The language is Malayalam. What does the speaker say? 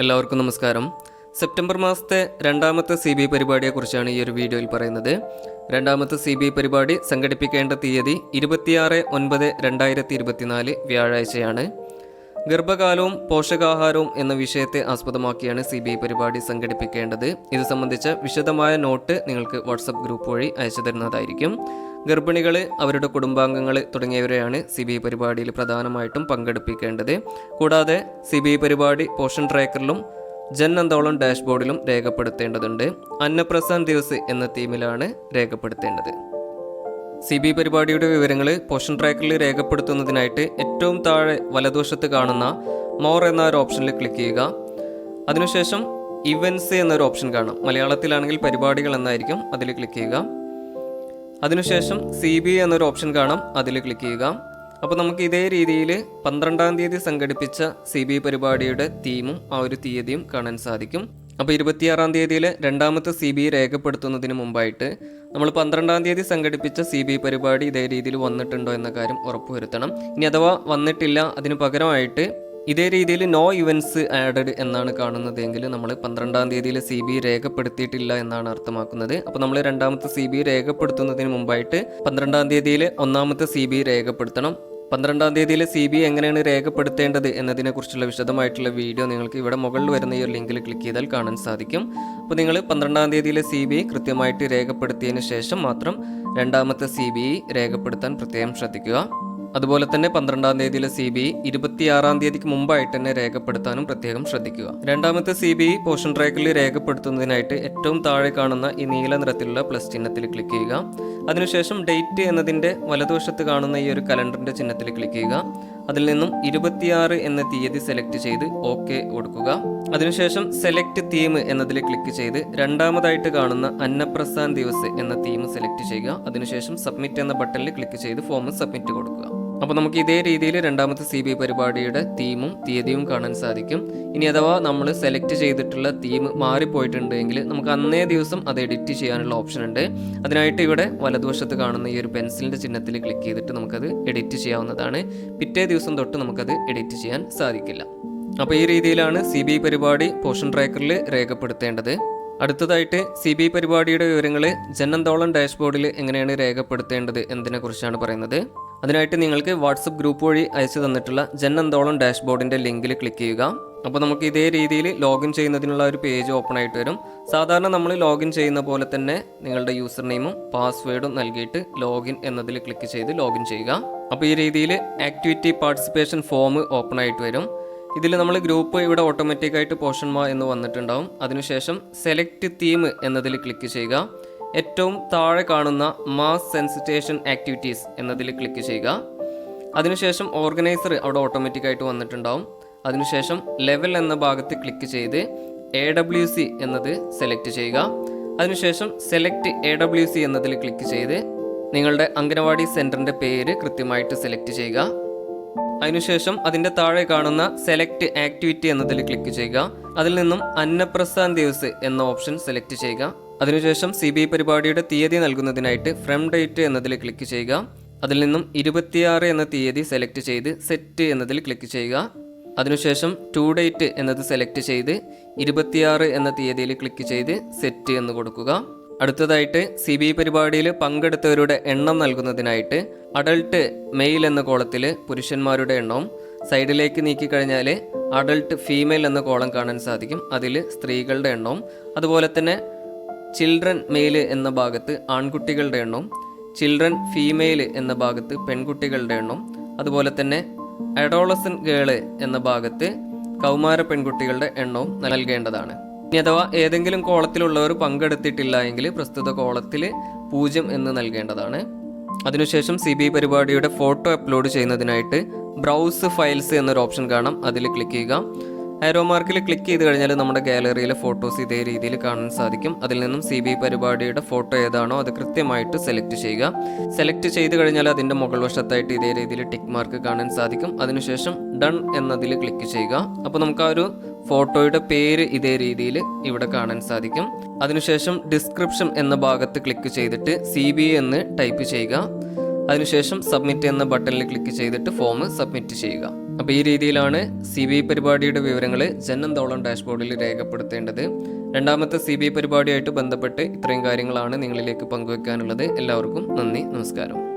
എല്ലാവർക്കും നമസ്കാരം. സെപ്റ്റംബർ മാസത്തെ രണ്ടാമത്തെ സി ബി പരിപാടിയെക്കുറിച്ചാണ് ഈ ഒരു വീഡിയോയിൽ പറയുന്നത്. രണ്ടാമത്തെ സി ബി പരിപാടി സംഘടിപ്പിക്കേണ്ട തീയതി ഇരുപത്തിയാറ് ഒൻപത് രണ്ടായിരത്തി ഇരുപത്തിനാല് വ്യാഴാഴ്ചയാണ്. ഗർഭകാലവും പോഷകാഹാരവും എന്ന വിഷയത്തെ ആസ്പദമാക്കിയാണ് സി ബി പരിപാടി സംഘടിപ്പിക്കേണ്ടത്. ഇത് സംബന്ധിച്ച വിശദമായ നോട്ട് നിങ്ങൾക്ക് വാട്സപ്പ് ഗ്രൂപ്പ് വഴി അയച്ചു തരുന്നതായിരിക്കും. ഗർഭിണികൾ അവരുടെ കുടുംബാംഗങ്ങൾ തുടങ്ങിയവരെയാണ് സി ബി ഐ പരിപാടിയിൽ പ്രധാനമായിട്ടും പങ്കെടുപ്പിക്കേണ്ടത്. കൂടാതെ സി ബി ഐ പരിപാടി പോഷൻ ട്രാക്കറിലും ജൻ അന്തോളം ഡാഷ്ബോർഡിലും രേഖപ്പെടുത്തേണ്ടതുണ്ട്. അന്നപ്രസാൻ ദിവസ് എന്ന തീമിലാണ് രേഖപ്പെടുത്തേണ്ടത്. സി ബി പരിപാടിയുടെ വിവരങ്ങൾ പോഷൻ ട്രാക്കറിൽ രേഖപ്പെടുത്തുന്നതിനായിട്ട് ഏറ്റവും താഴെ വലതുവശത്ത് കാണുന്ന മോർ എന്ന ഒരു ഓപ്ഷനിൽ ക്ലിക്ക് ചെയ്യുക. അതിനുശേഷം ഇവൻസ് എന്നൊരു ഓപ്ഷൻ കാണാം. മലയാളത്തിലാണെങ്കിൽ പരിപാടികൾ എന്നായിരിക്കും അതിൽ ക്ലിക്ക് ചെയ്യുക. അതിനുശേഷം സി ബി എന്നൊരു ഓപ്ഷൻ കാണാം. അതിൽ ക്ലിക്ക് ചെയ്യുക. അപ്പോൾ നമുക്ക് ഇതേ രീതിയിൽ പന്ത്രണ്ടാം തീയതി സംഘടിപ്പിച്ച സി ബി പരിപാടിയുടെ തീമും ആ ഒരു തീയതിയും കാണാൻ സാധിക്കും. അപ്പോൾ ഇരുപത്തിയാറാം തീയതിയിൽ രണ്ടാമത്തെ സി ബി രേഖപ്പെടുത്തുന്നതിന് മുമ്പായിട്ട് നമ്മൾ പന്ത്രണ്ടാം തീയതി സംഘടിപ്പിച്ച സി ബി പരിപാടി ഇതേ രീതിയിൽ വന്നിട്ടുണ്ടോ എന്ന കാര്യം ഉറപ്പുവരുത്തണം. ഇനി അഥവാ വന്നിട്ടില്ല അതിന് പകരമായിട്ട് ഇതേ രീതിയിൽ നോ ഇവൻസ് ആഡഡ് എന്നാണ് കാണുന്നതെങ്കിൽ നമ്മൾ പന്ത്രണ്ടാം തീയതിയിൽ സി ബി രേഖപ്പെടുത്തിയിട്ടില്ല എന്നാണ് അർത്ഥമാക്കുന്നത്. അപ്പോൾ നമ്മൾ രണ്ടാമത്തെ സി ബി രേഖപ്പെടുത്തുന്നതിന് മുമ്പായിട്ട് പന്ത്രണ്ടാം തീയതിയിൽ ഒന്നാമത്തെ സി ബി രേഖപ്പെടുത്തണം. പന്ത്രണ്ടാം തീയതിയിലെ സി ബി എങ്ങനെയാണ് രേഖപ്പെടുത്തേണ്ടത് എന്നതിനെക്കുറിച്ചുള്ള വിശദമായിട്ടുള്ള വീഡിയോ നിങ്ങൾക്ക് ഇവിടെ മുകളിൽ വരുന്ന ഈ ഒരു ലിങ്കിൽ ക്ലിക്ക് ചെയ്താൽ കാണാൻ സാധിക്കും. അപ്പോൾ നിങ്ങൾ പന്ത്രണ്ടാം തീയതിയിലെ സി ബി കൃത്യമായിട്ട് രേഖപ്പെടുത്തിയതിന് ശേഷം മാത്രം രണ്ടാമത്തെ സി ബി രേഖപ്പെടുത്താൻ പ്രത്യേകം ശ്രദ്ധിക്കുക. അതുപോലെ തന്നെ പന്ത്രണ്ടാം തീയതിയിലെ സി ബി ഇരുപത്തിയാറാം തീയതിക്ക് മുമ്പായിട്ട് തന്നെ രേഖപ്പെടുത്താനും പ്രത്യേകം ശ്രദ്ധിക്കുക. രണ്ടാമത്തെ സി ബി പോഷൻ ട്രാക്കിൽ രേഖപ്പെടുത്തുന്നതിനായിട്ട് ഏറ്റവും താഴെ കാണുന്ന ഈ നീല നിറത്തിലുള്ള പ്ലസ് ചിഹ്നത്തിൽ ക്ലിക്ക് ചെയ്യുക. അതിനുശേഷം ഡേറ്റ് എന്നതിന്റെ വലതുവശത്ത് കാണുന്ന ഈ ഒരു കലണ്ടറിന്റെ ചിഹ്നത്തിൽ ക്ലിക്ക് ചെയ്യുക. അതിൽ നിന്നും ഇരുപത്തിയാറ് എന്ന തീയതി സെലക്ട് ചെയ്ത് ഓക്കെ കൊടുക്കുക. അതിനുശേഷം സെലക്ട് തീം എന്നതിൽ ക്ലിക്ക് ചെയ്ത് രണ്ടാമതായിട്ട് കാണുന്ന അന്നപ്രസാൻ ദിവസ് എന്ന തീം സെലക്ട് ചെയ്യുക. അതിനുശേഷം സബ്മിറ്റ് എന്ന ബട്ടണിൽ ക്ലിക്ക് ചെയ്ത് ഫോം സബ്മിറ്റ് കൊടുക്കുക. അപ്പോൾ നമുക്ക് ഇതേ രീതിയിൽ രണ്ടാമത്തെ സി ബി പരിപാടിയുടെ തീമും തീയതിയും കാണാൻ സാധിക്കും. ഇനി അഥവാ നമ്മൾ സെലക്ട് ചെയ്തിട്ടുള്ള തീം മാറിപ്പോയിട്ടുണ്ടെങ്കിൽ നമുക്ക് അന്നേ ദിവസം അത് എഡിറ്റ് ചെയ്യാനുള്ള ഓപ്ഷൻ ഉണ്ട്. അതിനായിട്ട് ഇവിടെ വലതുവശത്ത് കാണുന്ന ഈ ഒരു പെൻസിലിന്റെ ചിഹ്നത്തിൽ ക്ലിക്ക് ചെയ്തിട്ട് നമുക്കത് എഡിറ്റ് ചെയ്യാവുന്നതാണ്. പിറ്റേ ദിവസം തൊട്ട് നമുക്കത് എഡിറ്റ് ചെയ്യാൻ സാധിക്കില്ല. അപ്പോൾ ഈ രീതിയിലാണ് സി ബി പരിപാടി പോഷൻ ട്രാക്കറിൽ രേഖപ്പെടുത്തേണ്ടത്. അടുത്തതായിട്ട് സി ബി പരിപാടിയുടെ വിവരങ്ങൾ ജനന്തോളം ഡാഷ്ബോർഡിൽ എങ്ങനെയാണ് രേഖപ്പെടുത്തേണ്ടത് എന്നതിനെക്കുറിച്ചാണ് പറയുന്നത്. അതിനായിട്ട് നിങ്ങൾക്ക് വാട്സപ്പ് ഗ്രൂപ്പ് വഴി അയച്ചു തന്നിട്ടുള്ള ജന്നന്തോളം ഡാഷ്ബോർഡിന്റെ ലിങ്കിൽ ക്ലിക്ക് ചെയ്യുക. അപ്പോൾ നമുക്ക് ഇതേ രീതിയിൽ ലോഗിൻ ചെയ്യുന്നതിനുള്ള ഒരു പേജ് ഓപ്പൺ ആയിട്ട് വരും. സാധാരണ നമ്മൾ ലോഗിൻ ചെയ്യുന്ന പോലെ തന്നെ നിങ്ങളുടെ യൂസർ നെയിമും പാസ്വേഡും നൽകിയിട്ട് ലോഗിൻ എന്നതിൽ ക്ലിക്ക് ചെയ്ത് ലോഗിൻ ചെയ്യുക. അപ്പോൾ ഈ രീതിയിൽ ആക്ടിവിറ്റി പാർട്ടിസിപ്പേഷൻ ഫോം ഓപ്പൺ ആയിട്ട് വരും. ഇതിൽ നമ്മൾ ഗ്രൂപ്പ് ഇവിടെ ഓട്ടോമാറ്റിക്കായിട്ട് ആയിട്ട് മാ എന്ന് വന്നിട്ടുണ്ടാവും. അതിനുശേഷം സെലക്ട് തീം എന്നതിൽ ക്ലിക്ക് ചെയ്യുക. ഏറ്റവും താഴെ കാണുന്ന മാസ് സെൻസിറ്റേഷൻ ആക്ടിവിറ്റീസ് എന്നതിൽ ക്ലിക്ക് ചെയ്യുക. അതിനുശേഷം ഓർഗനൈസർ അവിടെ ഓട്ടോമാറ്റിക് ആയിട്ട് വന്നിട്ടുണ്ടാവും. അതിനുശേഷം ലെവൽ എന്ന ഭാഗത്ത് ക്ലിക്ക് ചെയ്ത് എ ഡബ്ല്യു സി എന്നത് സെലക്ട് ചെയ്യുക. അതിനുശേഷം സെലക്ട് എ ഡബ്ല്യു സി എന്നതിൽ ക്ലിക്ക് ചെയ്ത് നിങ്ങളുടെ അംഗനവാടി സെന്ററിന്റെ പേര് കൃത്യമായിട്ട് സെലക്ട് ചെയ്യുക. അതിനുശേഷം അതിന്റെ താഴെ കാണുന്ന സെലക്ട് ആക്ടിവിറ്റി എന്നതിൽ ക്ലിക്ക് ചെയ്യുക. അതിൽ നിന്നും അന്നപ്രസ്ഥാൻ ദിവസ് എന്ന ഓപ്ഷൻ സെലക്ട് ചെയ്യുക. അതിനുശേഷം സി ബി പരിപാടിയുടെ തീയതി നൽകുന്നതിനായിട്ട് ഫ്രം ഡേറ്റ് എന്നതിൽ ക്ലിക്ക് ചെയ്യുക. അതിൽ നിന്നും ഇരുപത്തിയാറ് എന്ന തീയതി സെലക്ട് ചെയ്ത് സെറ്റ് എന്നതിൽ ക്ലിക്ക് ചെയ്യുക. അതിനുശേഷം ടു ഡേറ്റ് എന്നത് സെലക്ട് ചെയ്ത് ഇരുപത്തിയാറ് എന്ന തീയതിയിൽ ക്ലിക്ക് ചെയ്ത് സെറ്റ് എന്ന് കൊടുക്കുക. അടുത്തതായിട്ട് സി ബി പരിപാടിയിൽ പങ്കെടുത്തവരുടെ എണ്ണം നൽകുന്നതിനായിട്ട് അഡൾട്ട് മെയിൽ എന്ന കോളത്തിൽ പുരുഷന്മാരുടെ എണ്ണവും സൈഡിലേക്ക് നീക്കിക്കഴിഞ്ഞാൽ അഡൾട്ട് ഫീമെയിൽ എന്ന കോളം കാണാൻ സാധിക്കും. അതിൽ സ്ത്രീകളുടെ എണ്ണവും അതുപോലെ തന്നെ ചിൽഡ്രൻ മെയിൽ എന്ന ഭാഗത്ത് ആൺകുട്ടികളുടെ എണ്ണവും ചിൽഡ്രൻ ഫീമെയിൽ എന്ന ഭാഗത്ത് പെൺകുട്ടികളുടെ എണ്ണവും അതുപോലെ തന്നെ അഡോളസൻ ഗേൾ എന്ന ഭാഗത്ത് കൗമാര പെൺകുട്ടികളുടെ എണ്ണവും നൽകേണ്ടതാണ്. ഇനി അഥവാ ഏതെങ്കിലും കോളത്തിലുള്ളവർ പങ്കെടുത്തിട്ടില്ല എങ്കിൽ പ്രസ്തുത കോളത്തിൽ പൂജ്യം എന്ന് നൽകേണ്ടതാണ്. അതിനുശേഷം സി ബി പരിപാടിയുടെ ഫോട്ടോ അപ്ലോഡ് ചെയ്യുന്നതിനായിട്ട് ബ്രൗസ് ഫയൽസ് എന്നൊരു ഓപ്ഷൻ കാണാം. അതിൽ ക്ലിക്ക് ചെയ്യുക. ആരോ മാർക്കിൽ ക്ലിക്ക് ചെയ്ത് കഴിഞ്ഞാൽ നമ്മുടെ ഗാലറിയിലെ ഫോട്ടോസ് ഇതേ രീതിയിൽ കാണാൻ സാധിക്കും. അതിൽ നിന്നും സി ബി പരിപാടിയുടെ ഫോട്ടോ ഏതാണോ അത് കൃത്യമായിട്ട് സെലക്ട് ചെയ്യുക. സെലക്ട് ചെയ്ത് കഴിഞ്ഞാൽ അതിന്റെ മുകൾ വശത്തായിട്ട് ഇതേ രീതിയിൽ ടിക്ക് മാർക്ക് കാണാൻ സാധിക്കും. അതിനുശേഷം ഡൺ എന്നതിൽ ക്ലിക്ക് ചെയ്യുക. അപ്പോൾ നമുക്ക് ആ ഒരു ഫോട്ടോയുടെ പേര് ഇതേ രീതിയിൽ ഇവിടെ കാണാൻ സാധിക്കും. അതിനുശേഷം ഡിസ്ക്രിപ്ഷൻ എന്ന ഭാഗത്ത് ക്ലിക്ക് ചെയ്തിട്ട് സി എന്ന് ടൈപ്പ് ചെയ്യുക. അതിനുശേഷം സബ്മിറ്റ് എന്ന ബട്ടണിൽ ക്ലിക്ക് ചെയ്തിട്ട് ഫോം സബ്മിറ്റ് ചെയ്യുക. അപ്പോൾ ഈ രീതിയിലാണ് സി ബി പരിപാടിയുടെ വിവരങ്ങൾ ജനന്തോളം ഡാഷ്ബോർഡിൽ രേഖപ്പെടുത്തേണ്ടത്. രണ്ടാമത്തെ സി ബി പരിപാടിയായിട്ട് ബന്ധപ്പെട്ട് ഇത്രയും കാര്യങ്ങളാണ് നിങ്ങളിലേക്ക് പങ്കുവെക്കാനുള്ളത്. എല്ലാവർക്കും നന്ദി നമസ്കാരം.